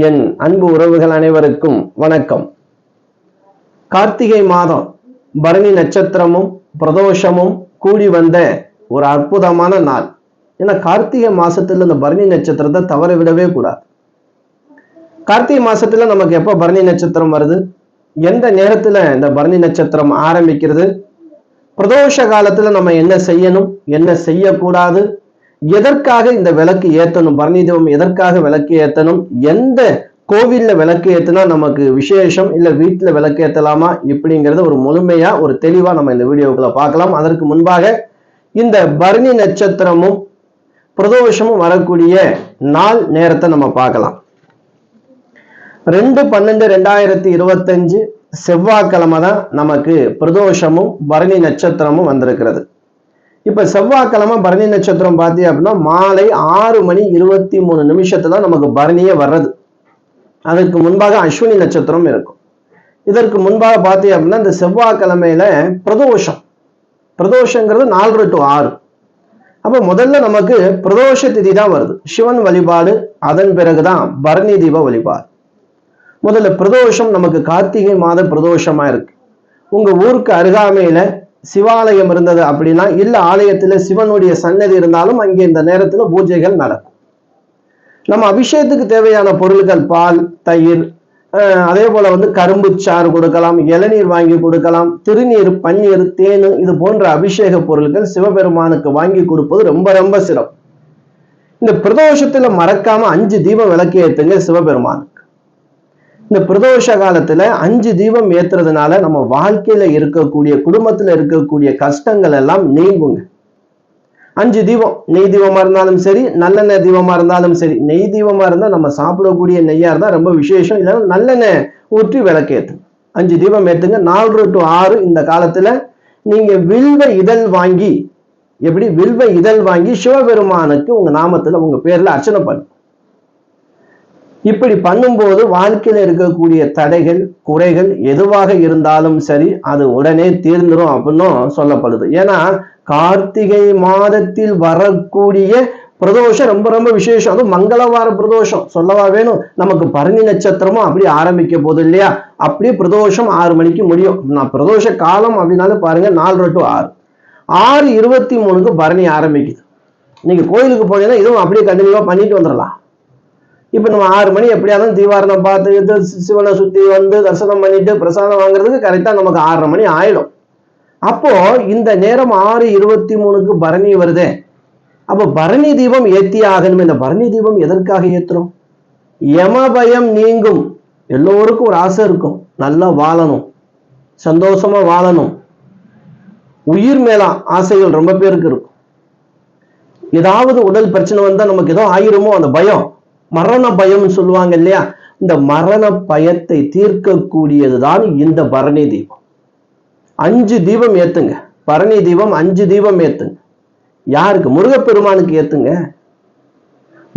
என் அன்பு உறவுகள் அனைவருக்கும் வணக்கம். கார்த்திகை மாதம் பரணி நட்சத்திரமும் பிரதோஷமும் கூடி வந்த ஒரு அற்புதமான நாள். ஏன்னா கார்த்திகை மாசத்துல இந்த பரணி நட்சத்திரத்தை தவற விடவே கூடாது. கார்த்திகை மாசத்துல நமக்கு எப்போ பரணி நட்சத்திரம் வருது? எந்த நேரத்துல இந்த பரணி நட்சத்திரம் ஆரம்பிக்கிறது? பிரதோஷ காலத்துல நம்ம என்ன செய்யணும்? என்ன செய்யக்கூடாது? எதற்காக இந்த விளக்கு ஏத்தணும்? பரணி தெய்வம் எதற்காக விளக்கு ஏத்தணும்? எந்த கோவில்ல விளக்கு ஏற்றினா நமக்கு விசேஷம்? இல்ல வீட்டுல விளக்கு ஏத்தலாமா? இப்படிங்கறத ஒரு முழுமையா ஒரு தெளிவா நம்ம இந்த வீடியோக்குள்ள பார்க்கலாம். அதற்கு முன்பாக இந்த பரணி நட்சத்திரமும் பிரதோஷமும் வரக்கூடிய நாள் நேரத்தை நம்ம பார்க்கலாம். ரெண்டு பன்னெண்டு ரெண்டாயிரத்தி இருபத்தஞ்சு செவ்வாய்க்கிழமை தான் நமக்கு பிரதோஷமும் பரணி நட்சத்திரமும் வந்திருக்கிறது. இப்போ செவ்வாய்க்கிழமை பரணி நட்சத்திரம் பார்த்தீங்க அப்படின்னா மாலை ஆறு மணி இருபத்தி மூணு நிமிஷத்துல நமக்கு பரணியே வர்றது. அதுக்கு முன்பாக அஸ்வினி நட்சத்திரம் இருக்கும். இதற்கு முன்பாக பார்த்தீங்க அப்படின்னா இந்த செவ்வாய்க்கிழமையில பிரதோஷம். பிரதோஷங்கிறது நாலு டு ஆறு. அப்போ முதல்ல நமக்கு பிரதோஷ திதி தான் வருது. சிவன் வழிபாடு அதன் பிறகுதான் பரணி தீப வழிபாடு. முதல்ல பிரதோஷம் நமக்கு கார்த்திகை மாத பிரதோஷமா இருக்கு. உங்க ஊருக்கு அருகாமையில சிவாலயம் இருந்தது அப்படின்னா இல்லை ஆலயத்தில் சிவனுடைய சன்னதி இருந்தாலும் அங்கே இந்த நேரத்தில் பூஜைகள் நடக்கும். நம்ம அபிஷேகத்துக்கு தேவையான பொருட்கள் பால் தயிர் அதே போல வந்து கரும்பு சாறு கொடுக்கலாம் இளநீர் வாங்கி கொடுக்கலாம் திருநீர் பன்னீர் தேனு இது போன்ற அபிஷேக பொருட்கள் சிவபெருமானுக்கு வாங்கி கொடுப்பது ரொம்ப ரொம்ப சிறப்பு. இந்த பிரதோஷத்துல மறக்காம அஞ்சு தீபம் விளக்கு சிவபெருமான். இந்த பிரதோஷ காலத்துல அஞ்சு தீபம் ஏத்துறதுனால நம்ம வாழ்க்கையில இருக்கக்கூடிய குடும்பத்துல இருக்கக்கூடிய கஷ்டங்கள் எல்லாம் நீங்குங்க. அஞ்சு தீபம் நெய் தீபமா இருந்தாலும் சரி நல்லெண்ணெய் தீபமா இருந்தாலும் சரி நெய் தீபமா இருந்தா நம்ம சாப்பிடக்கூடிய நெய்யா இருந்தா ரொம்ப விசேஷம் இல்லைன்னா நல்லெண்ணெய் ஊற்றி விளக்கேத்து. அஞ்சு தீபம் ஏத்துங்க. நாலு டு ஆறு இந்த காலத்துல நீங்க வில்வ இதழ் வாங்கி எப்படி? வில்வ இதழ் வாங்கி சிவபெருமானுக்கு உங்க நாமத்துல உங்க பேர்ல அர்ச்சனை பண்ணு. இப்படி பண்ணும்போது வாழ்க்கையில இருக்கக்கூடிய தடைகள் குறைகள் எதுவாக இருந்தாலும் சரி அது உடனே தீர்ந்துடும் அப்படின்னும் சொல்லப்படுது. ஏன்னா கார்த்திகை மாதத்தில் வரக்கூடிய பிரதோஷம் ரொம்ப ரொம்ப விசேஷம். அதுவும் மங்களவார பிரதோஷம். சொல்லவா வேணும்? நமக்கு பரணி நட்சத்திரமும் அப்படி ஆரம்பிக்க போகுது இல்லையா? அப்படியே பிரதோஷம் ஆறு மணிக்கு முடியும். நான் பிரதோஷ காலம் அப்படின்னாலே பாருங்க நாலு டு ஆறு. ஆறு இருபத்தி மூணுக்கு பரணி ஆரம்பிக்குது. நீங்க கோயிலுக்கு போனீங்கன்னா இதுவும் அப்படியே கண்டினியூவா பண்ணிட்டு வந்துடலாம் இப்போ நம்ம ஆறு மணி எப்படியாவது தீவாரணம் பார்த்துக்கிட்டு சிவனை சுற்றி வந்து தரிசனம் பண்ணிட்டு பிரசாதம் வாங்குறதுக்கு கரெக்டாக நமக்கு ஆறரை மணி ஆயிடும். அப்போ இந்த நேரம் ஆறு இருபத்தி மூணுக்கு பரணி வருதே. அப்போ பரணி தீபம் ஏத்தி ஆகணும் இந்த பரணி தீபம் எதற்காக ஏத்துறோம்? யம பயம் நீங்கும். எல்லோருக்கும் ஒரு ஆசை இருக்கும். நல்லா வாழணும். சந்தோஷமா வாழணும். உயிர் மேல ஆசைகள் ரொம்ப பேருக்கு இருக்கும். ஏதாவது உடல் பிரச்சனை வந்தா நமக்கு ஏதோ ஆயிருமோ அந்த பயம்? மரண பயம்னு சொல்லுவாங்க இல்லையா? இந்த மரண பயத்தை தீர்க்கக்கூடியதுதான் இந்த பரணி தீபம். அஞ்சு தீபம் ஏத்துங்க. பரணி தீபம் அஞ்சு தீபம் ஏத்துங்க. யாருக்கு? முருகப்பெருமானுக்கு ஏத்துங்க.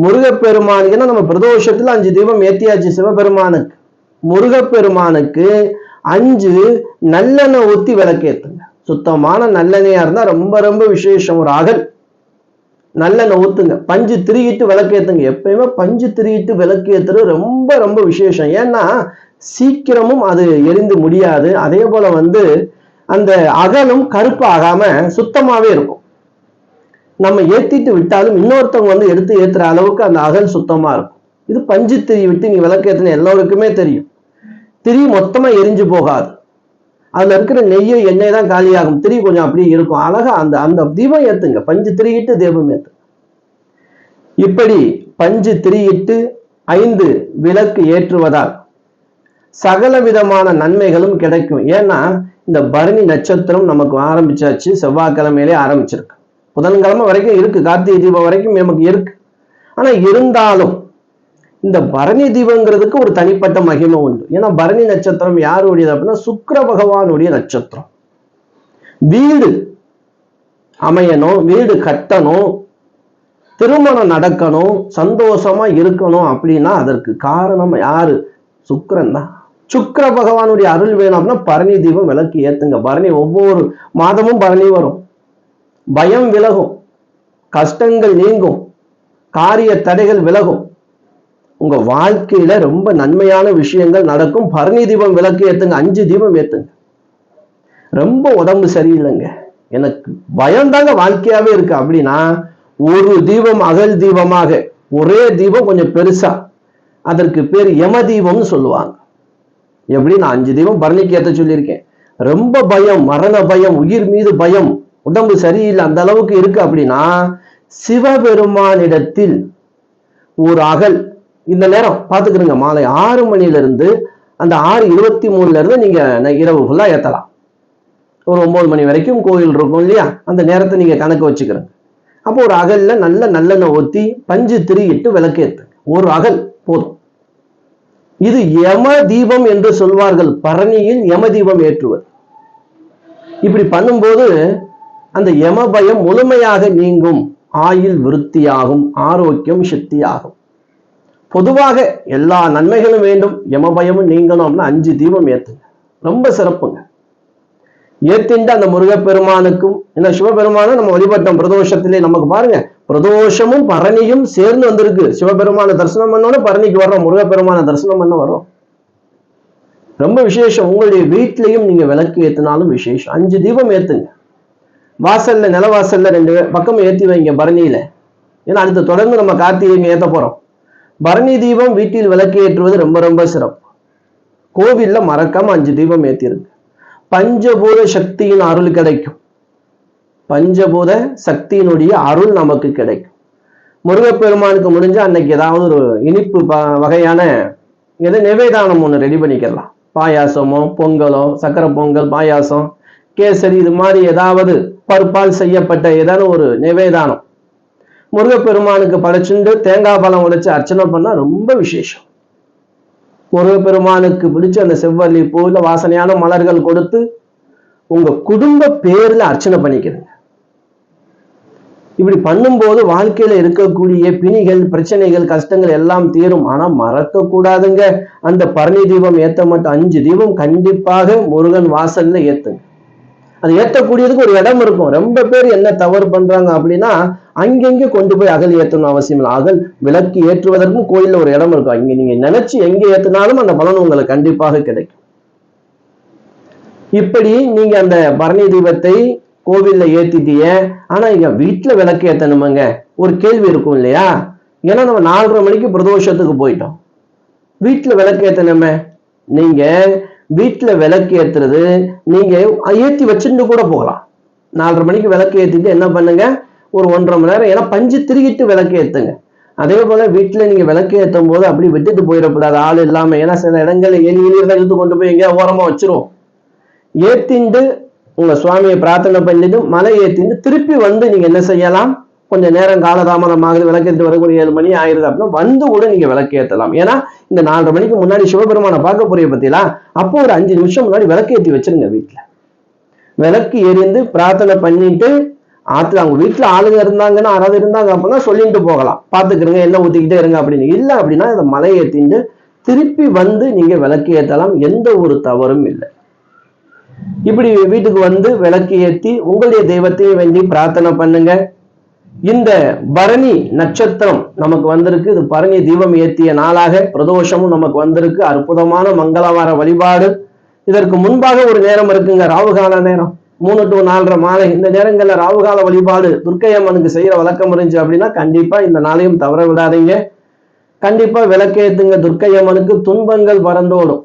முருகப்பெருமானுக்குன்னா நம்ம பிரதோஷத்துல அஞ்சு தீபம் ஏத்தியாச்சு சிவபெருமானுக்கு. முருகப்பெருமானுக்கு அஞ்சு நல்லெண்ணெய் ஊத்தி விளக்கேத்துங்க. சுத்தமான நல்லெண்ணெயா இருந்தா ரொம்ப ரொம்ப விசேஷம். ஒரு அகல். நல்லெண்ணெய் ஊற்றுங்க பஞ்சு திருகிட்டு விளக்கேத்துங்க. எப்பயுமே பஞ்சு திருகிட்டு விளக்கு ஏத்துறது ரொம்ப ரொம்ப விசேஷம். ஏன்னா சீக்கிரமும் அது எரிந்து முடியாது. அதே போல வந்து அந்த அகலும் கருப்பு சுத்தமாகவே இருக்கும். நம்ம ஏற்றிட்டு விட்டாலும் இன்னொருத்தவங்க வந்து எடுத்து ஏற்றுற அளவுக்கு அந்த அகல் சுத்தமாக இருக்கும். இது பஞ்சு திரி விட்டு நீ விளக்கேற்றின எல்லோருக்குமே தெரியும். திரி மொத்தமாக எரிஞ்சு போகாது. அதுல இருக்கிற நெய்யோ எண்ணெய் தான் காலியாகும். திரி கொஞ்சம் அப்படியே இருக்கும். அழகா அந்த அந்த தீபம் ஏத்துங்க. பஞ்சு திரியிட்டு தீபம் ஏத்து. இப்படி பஞ்சு திரியிட்டு ஐந்து விளக்கு ஏற்றுவதால் சகல விதமான நன்மைகளும் கிடைக்கும். ஏன்னா இந்த பரணி நட்சத்திரம் நமக்கு ஆரம்பிச்சாச்சு. செவ்வாய்க்கிழமையிலே ஆரம்பிச்சிருக்கு. புதன்கிழமை வரைக்கும் இருக்கு. கார்த்திகை தீபம் வரைக்கும் நமக்கு இருக்கு. ஆனா இருந்தாலும் இந்த பரணி தீபங்கிறதுக்கு ஒரு தனிப்பட்ட மகிமை உண்டு. ஏன்னா பரணி நட்சத்திரம் யாருடையது அப்படின்னா சுக்கர பகவானுடைய நட்சத்திரம். வீடு அமையணும் வீடு கட்டணும் திருமணம் நடக்கணும் சந்தோஷமா இருக்கணும் அப்படின்னா அதற்கு காரணம் யாரு? சுக்கரன் தான். சுக்கர பகவானுடைய அருள் வேணும் அப்படின்னா பரணி தீபம் விளக்கு ஏத்துங்க. பரணி ஒவ்வொரு மாதமும் பரணி வரும். பயம் விலகும். கஷ்டங்கள் நீங்கும். காரிய தடைகள் விலகும். உங்க வாழ்க்கையில ரொம்ப நன்மையான விஷயங்கள் நடக்கும். பரணி தீபம் விளக்கு ஏத்துங்க அஞ்சு தீபம் ஏத்துங்க. ரொம்ப உடம்பு சரியில்லைங்க. எனக்கு பயம்தாங்க வாழ்க்கையாவே இருக்கு. அப்படின்னா ஒரு தீபம் அகல் தீபமாக ஒரே தீபம் கொஞ்சம் பெருசா. அதற்கு பேர் யம தீபம்னு சொல்லுவாங்க. எப்படி நான் அஞ்சு தீபம் பரணிக்கு ஏத்த சொல்லியிருக்கேன். ரொம்ப பயம் மரண பயம் உயிர் மீது பயம் உடம்பு சரியில்லை அந்த அளவுக்கு இருக்கு. அப்படின்னா சிவபெருமானிடத்தில் ஒரு அகல் இந்த நேரம் பார்த்துக்கிறங்க மாலை ஆறு மணிலேருந்து அந்த ஆறு இருபத்தி மூணுல இருந்து இரவு ஃபுல்லாக ஏற்றலாம் ஒரு ஒம்பது மணி வரைக்கும் கோயில் இருக்கும் இல்லையா? அந்த நேரத்தை நீங்க கணக்கு வச்சுக்கிறங்க அப்போ ஒரு அகல்ல நல்ல நல்லெண்ணெய் ஊற்றி பஞ்சு திரியிட்டு விளக்கேற்று ஒரு அகல் போதும். இது யம தீபம் என்று சொல்வார்கள். பரணியில் யம தீபம் ஏற்றுவது இப்படி பண்ணும்போது அந்த யம பயம் முழுமையாக நீங்கும். ஆயுள் விருத்தியாகும் ஆரோக்கியம் சக்தியாகும். பொதுவாக எல்லா நன்மைகளும் வேண்டும். யமபயமும் நீங்கணும்னா அஞ்சு தீபம் ஏத்துங்க. ரொம்ப சிறப்புங்க. ஏத்திண்டு அந்த முருகப்பெருமானுக்கும் இந்த சிவபெருமானும் நம்ம வழிபட்டோம் பிரதோஷத்திலே. நமக்கு பாருங்க பிரதோஷமும் பரணியும் சேர்ந்து வந்திருக்கு. சிவபெருமான தரிசனம் பண்ணோன்னு பரணிக்கு வர்றோம் முருகப்பெருமான தரிசனம் பண்ண வர்றோம். ரொம்ப விசேஷம். உங்களுடைய வீட்லையும் நீங்க விளக்கு ஏத்தினாலும் விசேஷம். அஞ்சு தீபம் ஏத்துங்க. வாசல்ல நிலவாசல்ல ரெண்டு பக்கம் ஏத்தி வைங்க பரணியில. ஏன்னா அடுத்து தொடர்ந்து நம்ம கார்த்திகை ஏத்த போறோம். பரணி தீபம் வீட்டில் விளக்கு ஏற்றுவது ரொம்ப ரொம்ப சிறப்பு. கோவிலில் மறக்காம அஞ்சு தீபம் ஏற்றிருக்கு பஞ்சபூத சக்தியின் அருள் கிடைக்கும். பஞ்சபூத சக்தியினுடைய அருள் நமக்கு கிடைக்கும். முருகப்பெருமானுக்கு முடிஞ்ச அன்னைக்கு ஏதாவது ஒரு இனிப்பு ப- வகையான எது நிவேதானம் ஒன்று ரெடி பண்ணிக்கலாம். பாயாசமோ பொங்கலோ சக்கரை பொங்கல் பாயாசம் கேசரி இது மாதிரி ஏதாவது பருப்பால் செய்யப்பட்ட ஏதாவது ஒரு நிவேதானம். முருகப்பெருமானுக்கு படைச்சுண்டு தேங்காய் பழம் உடைச்சு அர்ச்சனை பண்ணால் ரொம்ப விசேஷம். முருகப்பெருமானுக்கு பிடிச்ச அந்த செவ்வல்லி பூவில் வாசனையான மலர்கள் கொடுத்து உங்கள் குடும்ப பேரில் அர்ச்சனை பண்ணிக்கிறீங்க. இப்படி பண்ணும்போது வாழ்க்கையில் இருக்கக்கூடிய பிணிகள் பிரச்சனைகள் கஷ்டங்கள் எல்லாம் தீரும். ஆனால் மறக்கக்கூடாதுங்க. அந்த பரணி தீபம் ஏற்ற மட்டும் அஞ்சு தீபம் கண்டிப்பாக முருகன் வாசலில் ஏத்துங்க. அது ஏத்தக்கூடியதுக்கு ஒரு இடம் இருக்கும். ரொம்ப பேர் என்ன தவறு பண்றாங்க அப்படின்னா அங்கெங்கே கொண்டு போய் அகல் ஏத்தணும் அவசியம் இல்லை. அகல் விளக்கு ஏற்றுவதற்கும் கோயிலில் ஒரு இடம் இருக்கும். இங்க நீங்க நினைச்சு எங்க ஏத்துனாலும் அந்த பலன் உங்களுக்கு கண்டிப்பாக கிடைக்கும். இப்படி நீங்க அந்த பரணி தீபத்தை கோவில்ல ஏத்திட்டீங்க. ஆனா இங்க வீட்டுல விளக்கு ஏத்தணுமாங்க. ஒரு கேள்வி இருக்கும் இல்லையா? ஏன்னா நம்ம நாலரை மணிக்கு பிரதோஷத்துக்கு போயிட்டோம். வீட்டுல விளக்கு ஏத்தணுமே. நீங்க வீட்டில் விளக்கு ஏத்துறது நீங்கள் ஏற்றி வச்சுட்டு கூட போகலாம். நாலரை மணிக்கு விளக்கு ஏற்றிட்டு என்ன பண்ணுங்க? ஒரு ஒன்றரை மணி நேரம் ஏன்னா பஞ்சு திருகிட்டு விளக்கு ஏற்றுங்க அதே போல் வீட்டில் நீங்கள் விளக்கு ஏற்றும் போது அப்படி விட்டுட்டு போயிடக்கூடாது. ஆள் இல்லாமல் ஏன்னா சில இடங்கள் எலி எலியர்கள் இழுத்து கொண்டு போய் எங்கேயா ஓரமாக வச்சிரும் ஏற்றிண்டு உங்கள் சுவாமியை பிரார்த்தனை பண்ணிட்டு மலை ஏற்றிட்டு திருப்பி வந்து நீங்கள் என்ன செய்யலாம்? கொஞ்சம் நேரம் காலதாமதம் ஆகுது விளக்கேற்று வரக்கூடிய ஏழு மணி ஆயிருது அப்படின்னா வந்து கூட நீங்க விளக்கு ஏன்னா இந்த நாலரை மணிக்கு முன்னாடி சிவபெருமானை பார்க்க போறிய பத்திலா அப்போ ஒரு அஞ்சு நிமிஷம் முன்னாடி விளக்கு வச்சிருங்க வீட்டுல விளக்கு எரிந்து பிரார்த்தனை பண்ணிட்டு ஆத்துல அவங்க வீட்டுல ஆளுங்க இருந்தாங்கன்னா யாராவது இருந்தாங்க அப்படின்னா சொல்லிட்டு போகலாம். பாத்துக்கிறங்க என்ன ஊத்திக்கிட்டே இருங்க அப்படின்னு. இல்ல அப்படின்னா இந்த மலை ஏத்திண்டு திருப்பி வந்து நீங்க விளக்கு ஏத்தலாம். எந்த ஒரு தவறும் இல்லை. இப்படி வீட்டுக்கு வந்து விளக்கு ஏத்தி உங்களுடைய தெய்வத்தையும் வேண்டி பிரார்த்தனை பண்ணுங்க. இந்த பரணி நட்சத்திரம் நமக்கு வந்திருக்கு. இது பரணி தீபம் ஏற்றிய நாளாக பிரதோஷமும் நமக்கு வந்திருக்கு. அற்புதமான மங்களவார வழிபாடு. இதற்கு முன்பாக ஒரு நேரம் இருக்குங்க ராவுகால நேரம். மூணு டு நாலரை மாலை. இந்த நேரங்கள்ல ராவுகால வழிபாடு துர்க்கை அம்மனுக்கு செய்யற வழக்கம் இருந்துச்சு அப்படின்னா கண்டிப்பா இந்த நாளையும் தவற விடாதீங்க. கண்டிப்பா விளக்கேத்துங்க துர்க்கை அம்மனுக்கு துன்பங்கள் பறந்தோடும்.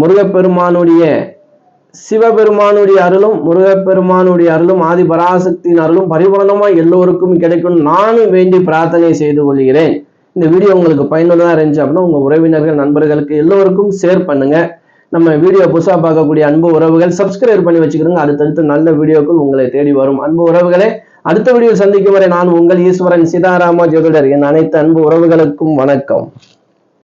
முருகப்பெருமானுடைய சிவபெருமானுடைய அருளும் முருகப்பெருமானுடைய அருளும் ஆதி பராசக்தியின் அருளும் பரிபூரணமா எல்லோருக்கும் கிடைக்கும் நானும் வேண்டி பிரார்த்தனை செய்து கொள்கிறேன். இந்த வீடியோ உங்களுக்கு பயனுள்ளதாக இருந்துச்சு அப்படின்னா உங்க உறவினர்கள் நண்பர்களுக்கு எல்லோருக்கும் ஷேர் பண்ணுங்க. நம்ம வீடியோ புதுசாக பார்க்கக்கூடிய அன்பு உறவுகள் சப்ஸ்கிரைப் பண்ணி வச்சுக்கிறோங்க அடுத்தடுத்து நல்ல வீடியோக்கள் உங்களை தேடி வரும். அன்பு உறவுகளே அடுத்த வீடியோ சந்திக்கும் வரை நான் உங்கள் ஈஸ்வரன் சீதாராம ஜோதிடர். என் அனைத்து அன்பு உறவுகளுக்கும் வணக்கம்.